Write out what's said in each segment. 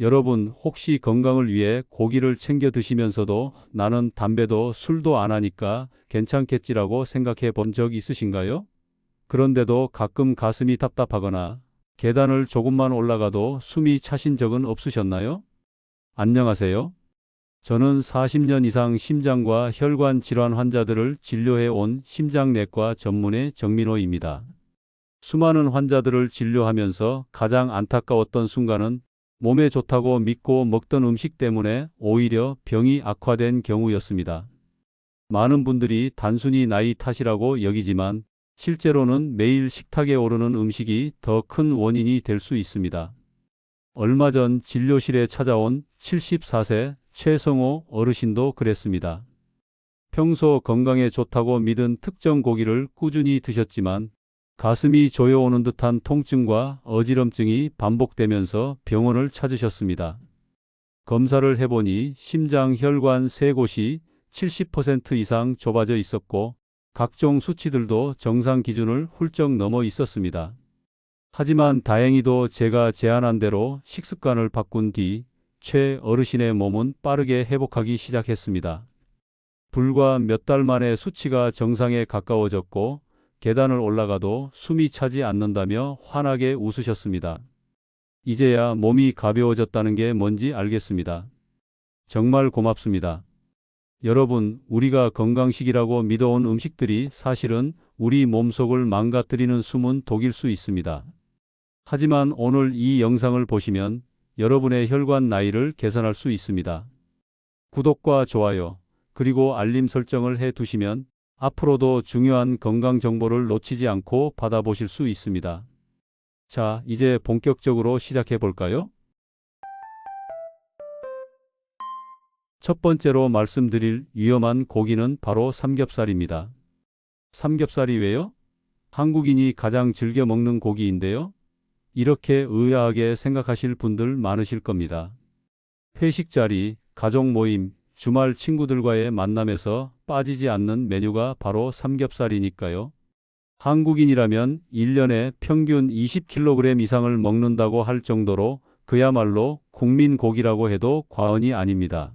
여러분 혹시 건강을 위해 고기를 챙겨 드시면서도 나는 담배도 술도 안 하니까 괜찮겠지라고 생각해 본 적 있으신가요? 그런데도 가끔 가슴이 답답하거나 계단을 조금만 올라가도 숨이 차신 적은 없으셨나요? 안녕하세요. 저는 40년 이상 심장과 혈관 질환 환자들을 진료해 온 심장내과 전문의 정민호입니다. 수많은 환자들을 진료하면서 가장 안타까웠던 순간은 몸에 좋다고 믿고 먹던 음식 때문에 오히려 병이 악화된 경우였습니다. 많은 분들이 단순히 나이 탓이라고 여기지만 실제로는 매일 식탁에 오르는 음식이 더 큰 원인이 될 수 있습니다. 얼마 전 진료실에 찾아온 74세 최성호 어르신도 그랬습니다. 평소 건강에 좋다고 믿은 특정 고기를 꾸준히 드셨지만 가슴이 조여오는 듯한 통증과 어지럼증이 반복되면서 병원을 찾으셨습니다. 검사를 해보니 심장 혈관 세 곳이 70% 이상 좁아져 있었고 각종 수치들도 정상 기준을 훌쩍 넘어 있었습니다. 하지만 다행히도 제가 제안한 대로 식습관을 바꾼 뒤 최 어르신의 몸은 빠르게 회복하기 시작했습니다. 불과 몇 달 만에 수치가 정상에 가까워졌고 계단을 올라가도 숨이 차지 않는다며 환하게 웃으셨습니다. 이제야 몸이 가벼워졌다는 게 뭔지 알겠습니다. 정말 고맙습니다. 여러분, 우리가 건강식이라고 믿어온 음식들이 사실은 우리 몸속을 망가뜨리는 숨은 독일 수 있습니다. 하지만 오늘 이 영상을 보시면 여러분의 혈관 나이를 계산할 수 있습니다. 구독과 좋아요, 그리고 알림 설정을 해 두시면 앞으로도 중요한 건강 정보를 놓치지 않고 받아보실 수 있습니다. 자, 이제 본격적으로 시작해 볼까요? 첫 번째로 말씀드릴 위험한 고기는 바로 삼겹살입니다. 삼겹살이 왜요? 한국인이 가장 즐겨 먹는 고기인데요. 이렇게 의아하게 생각하실 분들 많으실 겁니다. 회식 자리, 가족 모임, 주말 친구들과의 만남에서 빠지지 않는 메뉴가 바로 삼겹살이니까요. 한국인이라면 1년에 평균 20kg 이상을 먹는다고 할 정도로 그야말로 국민 고기라고 해도 과언이 아닙니다.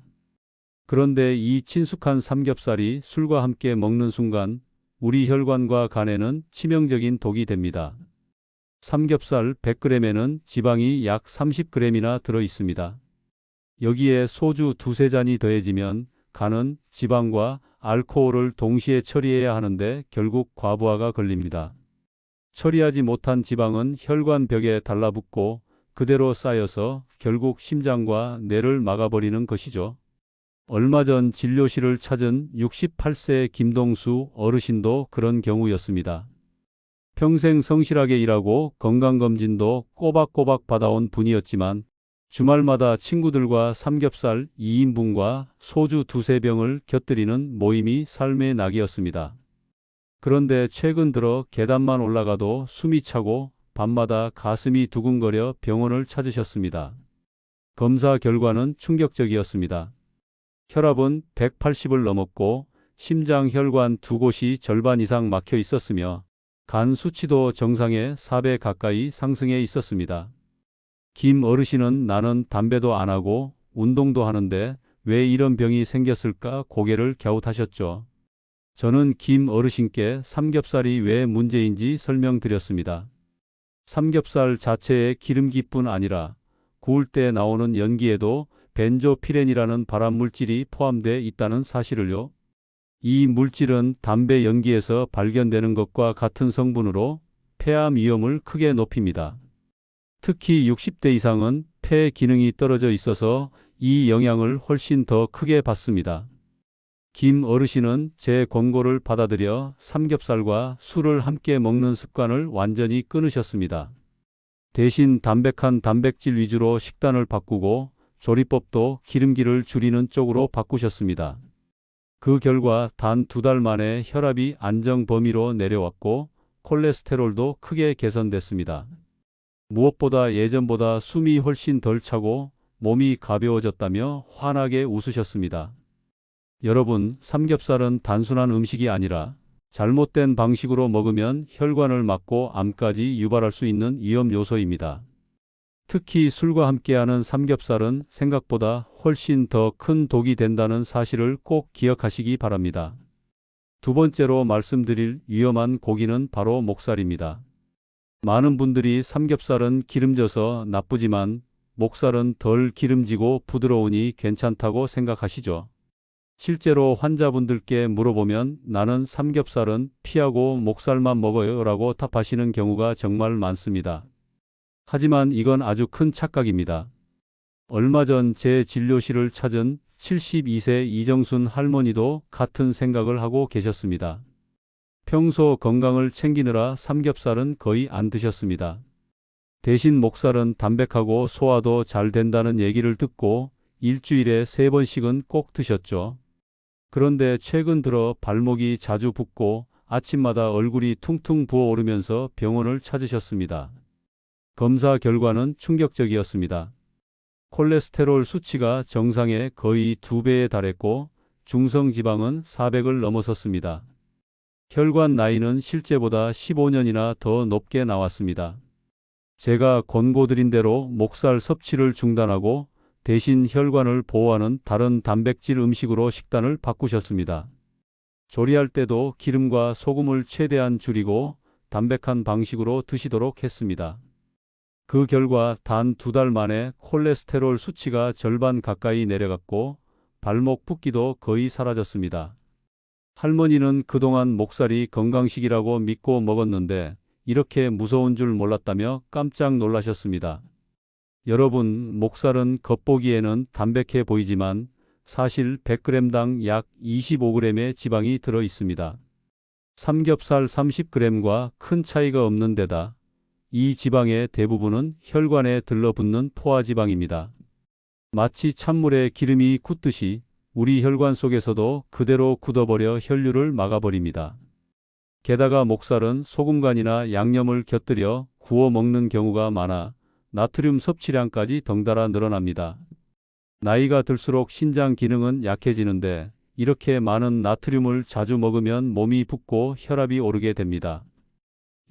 그런데 이 친숙한 삼겹살이 술과 함께 먹는 순간 우리 혈관과 간에는 치명적인 독이 됩니다. 삼겹살 100g에는 지방이 약 30g이나 들어 있습니다. 여기에 소주 두세 잔이 더해지면 간은 지방과 알코올을 동시에 처리해야 하는데 결국 과부하가 걸립니다. 처리하지 못한 지방은 혈관벽에 달라붙고 그대로 쌓여서 결국 심장과 뇌를 막아버리는 것이죠. 얼마 전 진료실을 찾은 68세 김동수 어르신도 그런 경우였습니다. 평생 성실하게 일하고 건강검진도 꼬박꼬박 받아온 분이었지만 주말마다 친구들과 삼겹살 2인분과 소주 두세 병을 곁들이는 모임이 삶의 낙이었습니다. 그런데 최근 들어 계단만 올라가도 숨이 차고 밤마다 가슴이 두근거려 병원을 찾으셨습니다. 검사 결과는 충격적이었습니다. 혈압은 180을 넘었고 심장 혈관 두 곳이 절반 이상 막혀 있었으며 간 수치도 정상에 4배 가까이 상승해 있었습니다. 김 어르신은 나는 담배도 안 하고 운동도 하는데 왜 이런 병이 생겼을까 고개를 갸웃하셨죠. 저는 김 어르신께 삼겹살이 왜 문제인지 설명드렸습니다. 삼겹살 자체의 기름기뿐 아니라 구울 때 나오는 연기에도 벤조피렌이라는 발암 물질이 포함되어 있다는 사실을요. 이 물질은 담배 연기에서 발견되는 것과 같은 성분으로 폐암 위험을 크게 높입니다. 특히 60대 이상은 폐 기능이 떨어져 있어서 이 영향을 훨씬 더 크게 받습니다. 김 어르신은 제 권고를 받아들여 삼겹살과 술을 함께 먹는 습관을 완전히 끊으셨습니다. 대신 담백한 단백질 위주로 식단을 바꾸고 조리법도 기름기를 줄이는 쪽으로 바꾸셨습니다. 그 결과 단 두 달 만에 혈압이 안정 범위로 내려왔고 콜레스테롤도 크게 개선됐습니다. 무엇보다 예전보다 숨이 훨씬 덜 차고 몸이 가벼워졌다며 환하게 웃으셨습니다. 여러분, 삼겹살은 단순한 음식이 아니라 잘못된 방식으로 먹으면 혈관을 막고 암까지 유발할 수 있는 위험 요소입니다. 특히 술과 함께하는 삼겹살은 생각보다 훨씬 더 큰 독이 된다는 사실을 꼭 기억하시기 바랍니다. 두 번째로 말씀드릴 위험한 고기는 바로 목살입니다. 많은 분들이 삼겹살은 기름져서 나쁘지만 목살은 덜 기름지고 부드러우니 괜찮다고 생각하시죠. 실제로 환자분들께 물어보면 나는 삼겹살은 피하고 목살만 먹어요 라고 답하시는 경우가 정말 많습니다. 하지만 이건 아주 큰 착각입니다. 얼마 전 제 진료실을 찾은 72세 이정순 할머니도 같은 생각을 하고 계셨습니다. 평소 건강을 챙기느라 삼겹살은 거의 안 드셨습니다. 대신 목살은 담백하고 소화도 잘 된다는 얘기를 듣고 일주일에 세 번씩은 꼭 드셨죠. 그런데 최근 들어 발목이 자주 붓고 아침마다 얼굴이 퉁퉁 부어오르면서 병원을 찾으셨습니다. 검사 결과는 충격적이었습니다. 콜레스테롤 수치가 정상의 거의 두 배에 달했고 중성 지방은 400을 넘어섰습니다. 혈관 나이는 실제보다 15년이나 더 높게 나왔습니다. 제가 권고드린 대로 목살 섭취를 중단하고 대신 혈관을 보호하는 다른 단백질 음식으로 식단을 바꾸셨습니다. 조리할 때도 기름과 소금을 최대한 줄이고 담백한 방식으로 드시도록 했습니다. 그 결과 단 두 달 만에 콜레스테롤 수치가 절반 가까이 내려갔고 발목 붓기도 거의 사라졌습니다. 할머니는 그동안 목살이 건강식이라고 믿고 먹었는데 이렇게 무서운 줄 몰랐다며 깜짝 놀라셨습니다. 여러분, 목살은 겉보기에는 담백해 보이지만 사실 100g당 약 25g의 지방이 들어 있습니다. 삼겹살 30g과 큰 차이가 없는 데다 이 지방의 대부분은 혈관에 들러붙는 포화지방입니다. 마치 찬물에 기름이 굳듯이 우리 혈관 속에서도 그대로 굳어버려 혈류를 막아버립니다. 게다가 목살은 소금간이나 양념을 곁들여 구워 먹는 경우가 많아 나트륨 섭취량까지 덩달아 늘어납니다. 나이가 들수록 신장 기능은 약해지는데 이렇게 많은 나트륨을 자주 먹으면 몸이 붓고 혈압이 오르게 됩니다.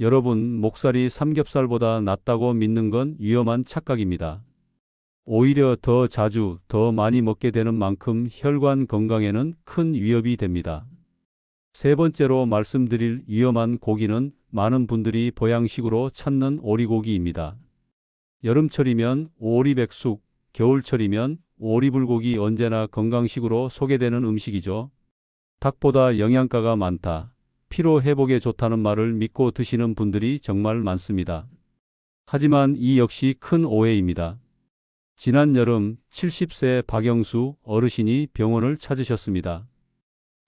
여러분, 목살이 삼겹살보다 낫다고 믿는 건 위험한 착각입니다. 오히려 더 자주, 더 많이 먹게 되는 만큼 혈관 건강에는 큰 위협이 됩니다. 세 번째로 말씀드릴 위험한 고기는 많은 분들이 보양식으로 찾는 오리고기입니다. 여름철이면 오리백숙, 겨울철이면 오리불고기 언제나 건강식으로 소개되는 음식이죠. 닭보다 영양가가 많다. 피로 회복에 좋다는 말을 믿고 드시는 분들이 정말 많습니다. 하지만 이 역시 큰 오해입니다. 지난 여름 70세 박영수 어르신이 병원을 찾으셨습니다.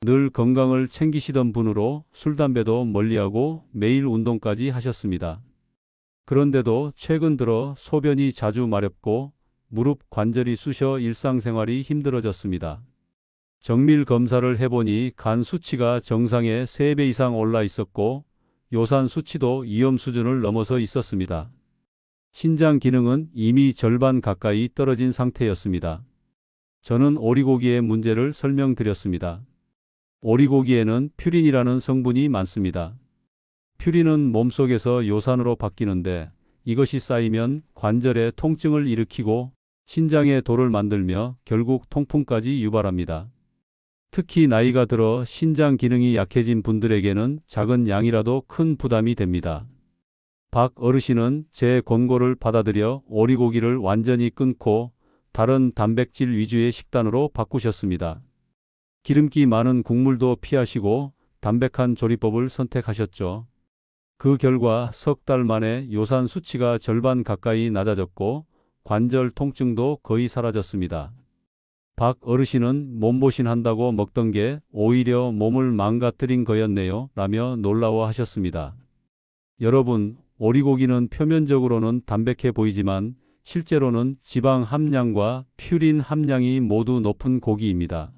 늘 건강을 챙기시던 분으로 술, 담배도 멀리하고 매일 운동까지 하셨습니다. 그런데도 최근 들어 소변이 자주 마렵고 무릎 관절이 쑤셔 일상생활이 힘들어졌습니다. 정밀 검사를 해보니 간 수치가 정상의 3배 이상 올라 있었고 요산 수치도 위험 수준을 넘어서 있었습니다. 신장 기능은 이미 절반 가까이 떨어진 상태였습니다. 저는 오리고기의 문제를 설명드렸습니다. 오리고기에는 퓨린이라는 성분이 많습니다. 퓨린은 몸속에서 요산으로 바뀌는데 이것이 쌓이면 관절에 통증을 일으키고 신장에 돌을 만들며 결국 통풍까지 유발합니다. 특히 나이가 들어 신장 기능이 약해진 분들에게는 작은 양이라도 큰 부담이 됩니다. 박 어르신은 제 권고를 받아들여 오리고기를 완전히 끊고 다른 단백질 위주의 식단으로 바꾸셨습니다. 기름기 많은 국물도 피하시고 담백한 조리법을 선택하셨죠. 그 결과 석 달 만에 요산 수치가 절반 가까이 낮아졌고 관절 통증도 거의 사라졌습니다. 박 어르신은 몸보신 한다고 먹던 게 오히려 몸을 망가뜨린 거였네요. 라며 놀라워하셨습니다. 여러분, 오리고기는 표면적으로는 담백해 보이지만 실제로는 지방 함량과 퓨린 함량이 모두 높은 고기입니다.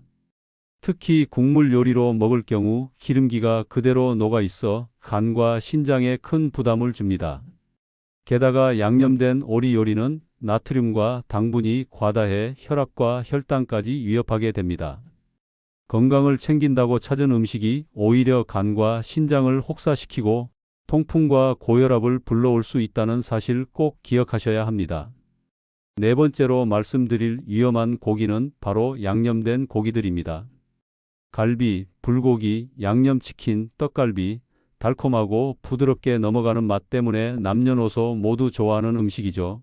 특히 국물 요리로 먹을 경우 기름기가 그대로 녹아 있어 간과 신장에 큰 부담을 줍니다. 게다가 양념된 오리 요리는 나트륨과 당분이 과다해 혈압과 혈당까지 위협하게 됩니다. 건강을 챙긴다고 찾은 음식이 오히려 간과 신장을 혹사시키고 통풍과 고혈압을 불러올 수 있다는 사실 꼭 기억하셔야 합니다. 네 번째로 말씀드릴 위험한 고기는 바로 양념된 고기들입니다. 갈비, 불고기, 양념치킨, 떡갈비, 달콤하고 부드럽게 넘어가는 맛 때문에 남녀노소 모두 좋아하는 음식이죠.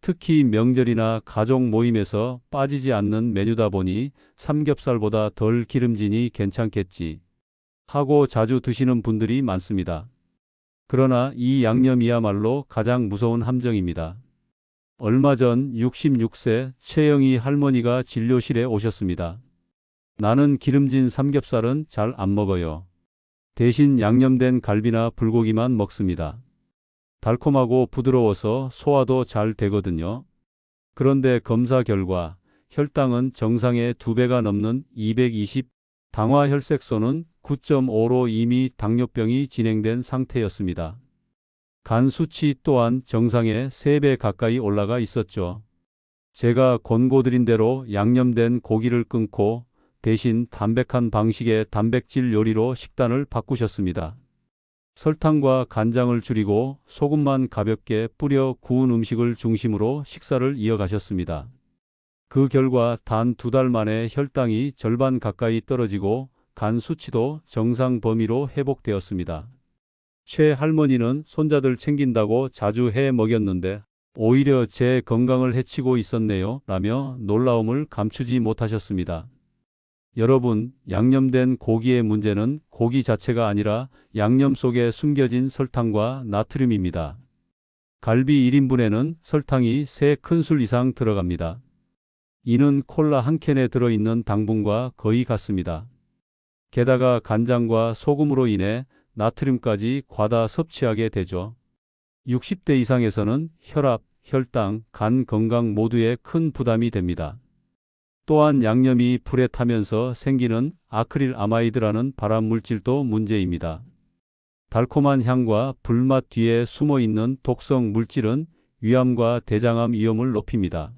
특히 명절이나 가족 모임에서 빠지지 않는 메뉴다 보니 삼겹살보다 덜 기름지니 괜찮겠지 하고 자주 드시는 분들이 많습니다. 그러나 이 양념이야말로 가장 무서운 함정입니다. 얼마 전 66세 최영희 할머니가 진료실에 오셨습니다. 나는 기름진 삼겹살은 잘 안 먹어요. 대신 양념된 갈비나 불고기만 먹습니다. 달콤하고 부드러워서 소화도 잘 되거든요. 그런데 검사 결과 혈당은 정상의 2배가 넘는 220, 당화 혈색소는 9.5로 이미 당뇨병이 진행된 상태였습니다. 간 수치 또한 정상의 3배 가까이 올라가 있었죠. 제가 권고드린 대로 양념된 고기를 끊고 대신 담백한 방식의 단백질 요리로 식단을 바꾸셨습니다. 설탕과 간장을 줄이고 소금만 가볍게 뿌려 구운 음식을 중심으로 식사를 이어가셨습니다. 그 결과 단 두 달 만에 혈당이 절반 가까이 떨어지고 간 수치도 정상 범위로 회복되었습니다. 최 할머니는 손자들 챙긴다고 자주 해 먹였는데 오히려 제 건강을 해치고 있었네요. 라며 놀라움을 감추지 못하셨습니다. 여러분, 양념된 고기의 문제는 고기 자체가 아니라 양념 속에 숨겨진 설탕과 나트륨입니다. 갈비 1인분에는 설탕이 3큰술 이상 들어갑니다. 이는 콜라 한 캔에 들어있는 당분과 거의 같습니다. 게다가 간장과 소금으로 인해 나트륨까지 과다 섭취하게 되죠. 60대 이상에서는 혈압, 혈당, 간 건강 모두에 큰 부담이 됩니다. 또한 양념이 불에 타면서 생기는 아크릴 아마이드라는 발암 물질도 문제입니다. 달콤한 향과 불맛 뒤에 숨어 있는 독성 물질은 위암과 대장암 위험을 높입니다.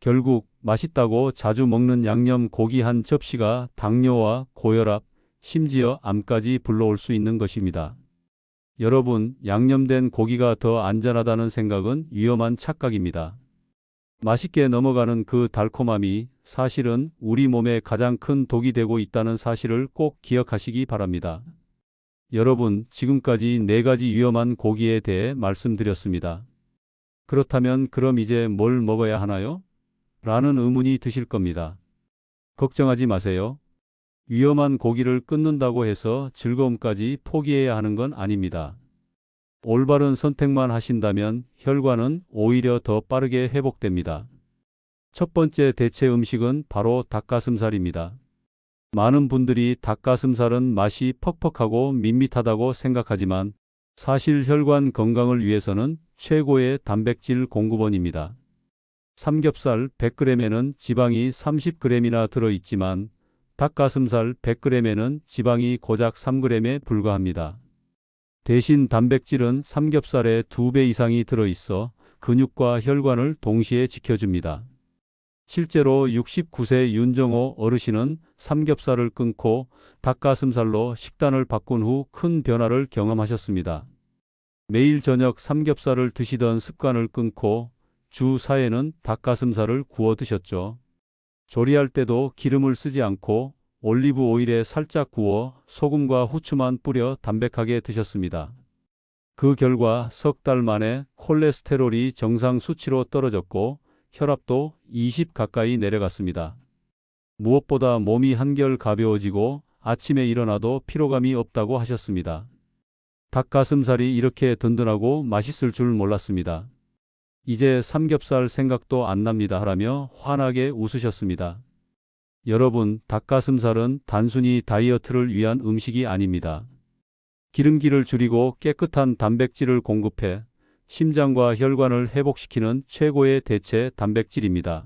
결국 맛있다고 자주 먹는 양념 고기 한 접시가 당뇨와 고혈압, 심지어 암까지 불러올 수 있는 것입니다. 여러분, 양념된 고기가 더 안전하다는 생각은 위험한 착각입니다. 맛있게 넘어가는 그 달콤함이 사실은 우리 몸에 가장 큰 독이 되고 있다는 사실을 꼭 기억하시기 바랍니다. 여러분, 지금까지 네 가지 위험한 고기에 대해 말씀드렸습니다. 그렇다면 그럼 이제 뭘 먹어야 하나요? 라는 의문이 드실 겁니다. 걱정하지 마세요. 위험한 고기를 끊는다고 해서 즐거움까지 포기해야 하는 건 아닙니다. 올바른 선택만 하신다면 혈관은 오히려 더 빠르게 회복됩니다. 첫 번째 대체 음식은 바로 닭가슴살입니다. 많은 분들이 닭가슴살은 맛이 퍽퍽하고 밋밋하다고 생각하지만 사실 혈관 건강을 위해서는 최고의 단백질 공급원입니다. 삼겹살 100g에는 지방이 30g이나 들어있지만 닭가슴살 100g에는 지방이 고작 3g에 불과합니다. 대신 단백질은 삼겹살의 2배 이상이 들어있어 근육과 혈관을 동시에 지켜줍니다. 실제로 69세 윤정호 어르신은 삼겹살을 끊고 닭가슴살로 식단을 바꾼 후 큰 변화를 경험하셨습니다. 매일 저녁 삼겹살을 드시던 습관을 끊고 주 4회는 닭가슴살을 구워 드셨죠. 조리할 때도 기름을 쓰지 않고 올리브 오일에 살짝 구워 소금과 후추만 뿌려 담백하게 드셨습니다. 그 결과 석 달 만에 콜레스테롤이 정상 수치로 떨어졌고 혈압도 20 가까이 내려갔습니다. 무엇보다 몸이 한결 가벼워지고 아침에 일어나도 피로감이 없다고 하셨습니다. 닭가슴살이 이렇게 든든하고 맛있을 줄 몰랐습니다. 이제 삼겹살 생각도 안 납니다 하라며 환하게 웃으셨습니다. 여러분, 닭가슴살은 단순히 다이어트를 위한 음식이 아닙니다. 기름기를 줄이고 깨끗한 단백질을 공급해 심장과 혈관을 회복시키는 최고의 대체 단백질입니다.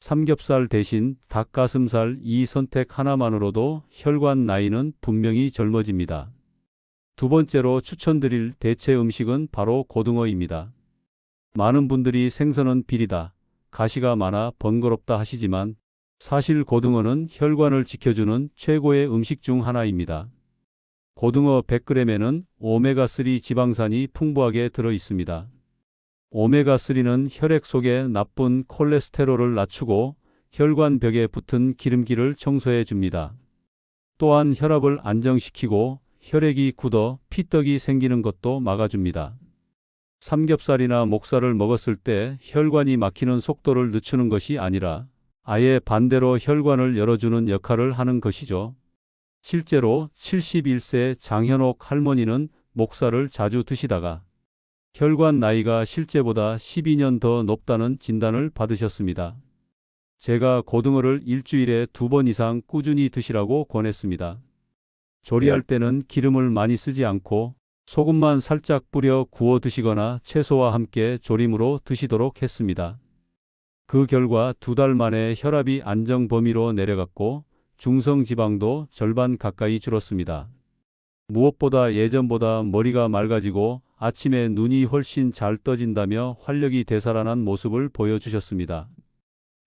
삼겹살 대신 닭가슴살 이 선택 하나만으로도 혈관 나이는 분명히 젊어집니다. 두 번째로 추천드릴 대체 음식은 바로 고등어입니다. 많은 분들이 생선은 비리다, 가시가 많아 번거롭다 하시지만 사실 고등어는 혈관을 지켜주는 최고의 음식 중 하나입니다. 고등어 100g에는 오메가3 지방산이 풍부하게 들어 있습니다. 오메가3는 혈액 속의 나쁜 콜레스테롤을 낮추고 혈관 벽에 붙은 기름기를 청소해 줍니다. 또한 혈압을 안정시키고 혈액이 굳어 피떡이 생기는 것도 막아줍니다. 삼겹살이나 목살을 먹었을 때 혈관이 막히는 속도를 늦추는 것이 아니라 아예 반대로 혈관을 열어주는 역할을 하는 것이죠. 실제로 71세 장현옥 할머니는 목살을 자주 드시다가 혈관 나이가 실제보다 12년 더 높다는 진단을 받으셨습니다. 제가 고등어를 일주일에 두 번 이상 꾸준히 드시라고 권했습니다. 조리할 때는 기름을 많이 쓰지 않고 소금만 살짝 뿌려 구워 드시거나 채소와 함께 조림으로 드시도록 했습니다. 그 결과 두 달 만에 혈압이 안정 범위로 내려갔고 중성 지방도 절반 가까이 줄었습니다. 무엇보다 예전보다 머리가 맑아지고 아침에 눈이 훨씬 잘 떠진다며 활력이 되살아난 모습을 보여주셨습니다.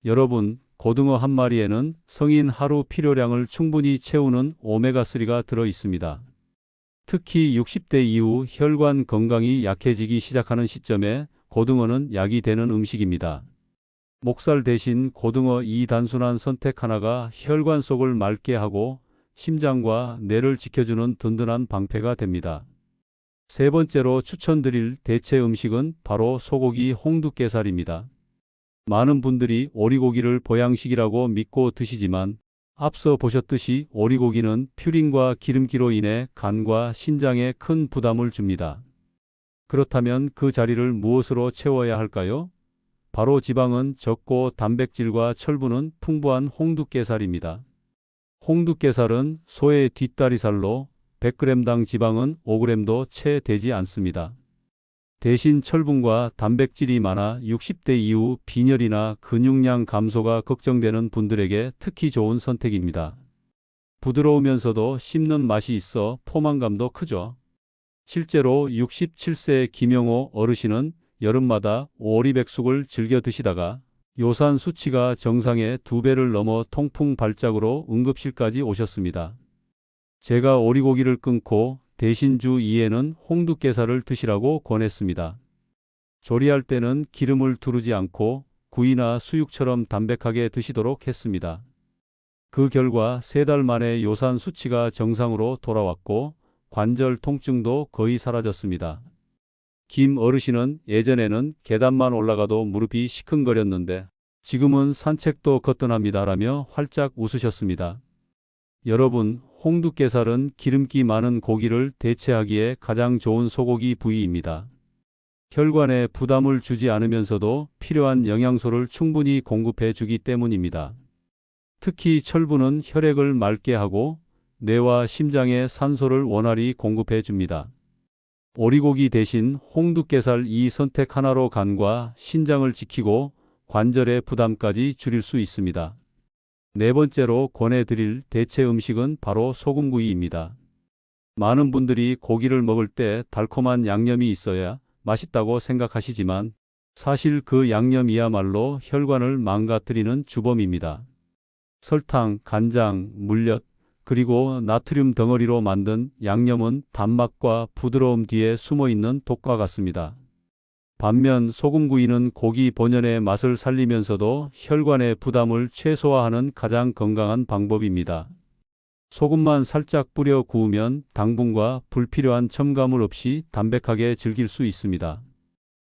여러분, 고등어 한 마리에는 성인 하루 필요량을 충분히 채우는 오메가3가 들어 있습니다. 특히 60대 이후 혈관 건강이 약해지기 시작하는 시점에 고등어는 약이 되는 음식입니다. 목살 대신 고등어 이 단순한 선택 하나가 혈관 속을 맑게 하고 심장과 뇌를 지켜주는 든든한 방패가 됩니다. 세 번째로 추천드릴 대체 음식은 바로 소고기 홍두깨살입니다. 많은 분들이 오리고기를 보양식이라고 믿고 드시지만 앞서 보셨듯이 오리고기는 퓨린과 기름기로 인해 간과 신장에 큰 부담을 줍니다. 그렇다면 그 자리를 무엇으로 채워야 할까요? 바로 지방은 적고 단백질과 철분은 풍부한 홍두깨살입니다. 홍두깨살은 소의 뒷다리살로 100g당 지방은 5g도 채 되지 않습니다. 대신 철분과 단백질이 많아 60대 이후 빈혈이나 근육량 감소가 걱정되는 분들에게 특히 좋은 선택입니다. 부드러우면서도 씹는 맛이 있어 포만감도 크죠. 실제로 67세 김영호 어르신은 여름마다 오리백숙을 즐겨 드시다가 요산 수치가 정상의 두 배를 넘어 통풍 발작으로 응급실까지 오셨습니다. 제가 오리고기를 끊고 대신 주 2회는 홍두깨살을 드시라고 권했습니다. 조리할 때는 기름을 두르지 않고 구이나 수육처럼 담백하게 드시도록 했습니다. 그 결과 세 달 만에 요산 수치가 정상으로 돌아왔고 관절 통증도 거의 사라졌습니다. 김 어르신은 예전에는 계단만 올라가도 무릎이 시큰거렸는데 지금은 산책도 거뜬합니다라며 활짝 웃으셨습니다. 여러분, 홍두깨살은 기름기 많은 고기를 대체하기에 가장 좋은 소고기 부위입니다. 혈관에 부담을 주지 않으면서도 필요한 영양소를 충분히 공급해 주기 때문입니다. 특히 철분은 혈액을 맑게 하고 뇌와 심장에 산소를 원활히 공급해 줍니다. 오리고기 대신 홍두깨살 이 선택 하나로 간과 신장을 지키고 관절의 부담까지 줄일 수 있습니다. 네 번째로 권해드릴 대체 음식은 바로 소금구이입니다. 많은 분들이 고기를 먹을 때 달콤한 양념이 있어야 맛있다고 생각하시지만 사실 그 양념이야말로 혈관을 망가뜨리는 주범입니다. 설탕, 간장, 물엿, 그리고 나트륨 덩어리로 만든 양념은 단맛과 부드러움 뒤에 숨어 있는 독과 같습니다. 반면 소금구이는 고기 본연의 맛을 살리면서도 혈관의 부담을 최소화하는 가장 건강한 방법입니다. 소금만 살짝 뿌려 구우면 당분과 불필요한 첨가물 없이 담백하게 즐길 수 있습니다.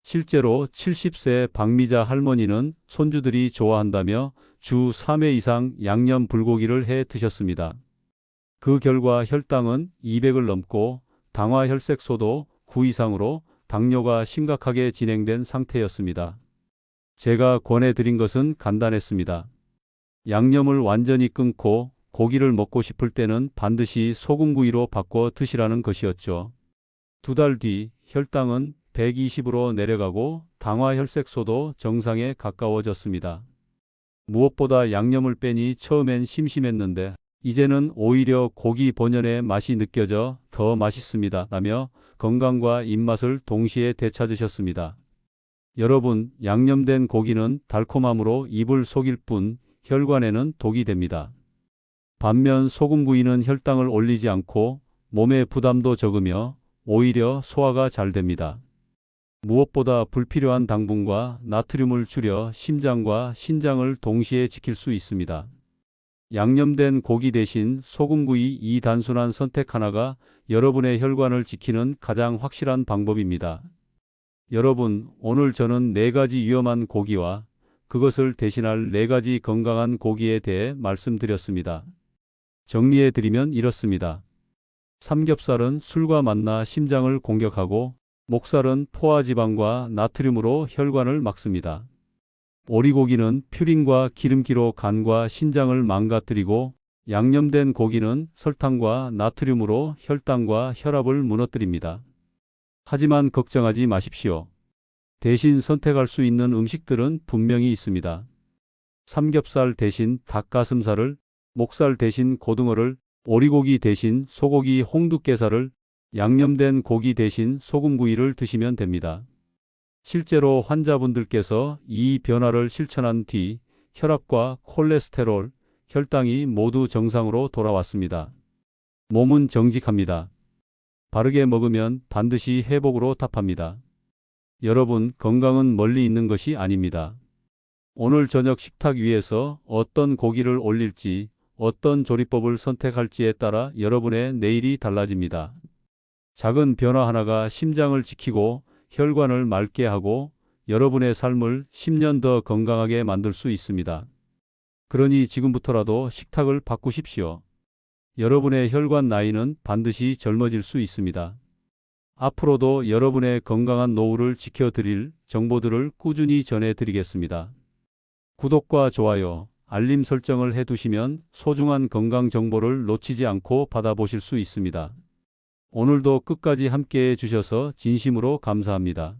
실제로 70세 박미자 할머니는 손주들이 좋아한다며 주 3회 이상 양념 불고기를 해 드셨습니다. 그 결과 혈당은 200을 넘고 당화 혈색소도 9 이상으로 당뇨가 심각하게 진행된 상태였습니다. 제가 권해드린 것은 간단했습니다. 양념을 완전히 끊고 고기를 먹고 싶을 때는 반드시 소금구이로 바꿔 드시라는 것이었죠. 두 달 뒤 혈당은 120으로 내려가고 당화 혈색소도 정상에 가까워졌습니다. 무엇보다 양념을 빼니 처음엔 심심했는데 이제는 오히려 고기 본연의 맛이 느껴져 더 맛있습니다. 라며 건강과 입맛을 동시에 되찾으셨습니다. 여러분, 양념된 고기는 달콤함으로 입을 속일 뿐 혈관에는 독이 됩니다. 반면 소금구이는 혈당을 올리지 않고 몸의 부담도 적으며 오히려 소화가 잘 됩니다. 무엇보다 불필요한 당분과 나트륨을 줄여 심장과 신장을 동시에 지킬 수 있습니다. 양념된 고기 대신 소금구이 이 단순한 선택 하나가 여러분의 혈관을 지키는 가장 확실한 방법입니다. 여러분, 오늘 저는 네 가지 위험한 고기와 그것을 대신할 네 가지 건강한 고기에 대해 말씀드렸습니다. 정리해 드리면 이렇습니다. 삼겹살은 술과 만나 심장을 공격하고 목살은 포화지방과 나트륨으로 혈관을 막습니다. 오리고기는 퓨린과 기름기로 간과 신장을 망가뜨리고 양념된 고기는 설탕과 나트륨으로 혈당과 혈압을 무너뜨립니다. 하지만 걱정하지 마십시오. 대신 선택할 수 있는 음식들은 분명히 있습니다. 삼겹살 대신 닭가슴살을, 목살 대신 고등어를, 오리고기 대신 소고기 홍두깨살을, 양념된 고기 대신 소금구이를 드시면 됩니다. 실제로 환자분들께서 이 변화를 실천한 뒤 혈압과 콜레스테롤, 혈당이 모두 정상으로 돌아왔습니다. 몸은 정직합니다. 바르게 먹으면 반드시 회복으로 답합니다. 여러분, 건강은 멀리 있는 것이 아닙니다. 오늘 저녁 식탁 위에서 어떤 고기를 올릴지, 어떤 조리법을 선택할지에 따라 여러분의 내일이 달라집니다. 작은 변화 하나가 심장을 지키고 혈관을 맑게 하고 여러분의 삶을 10년 더 건강하게 만들 수 있습니다. 그러니 지금부터라도 식탁을 바꾸십시오. 여러분의 혈관 나이는 반드시 젊어질 수 있습니다. 앞으로도 여러분의 건강한 노후를 지켜드릴 정보들을 꾸준히 전해드리겠습니다. 구독과 좋아요, 알림 설정을 해두시면 소중한 건강 정보를 놓치지 않고 받아보실 수 있습니다. 오늘도 끝까지 함께 해 주셔서 진심으로 감사합니다.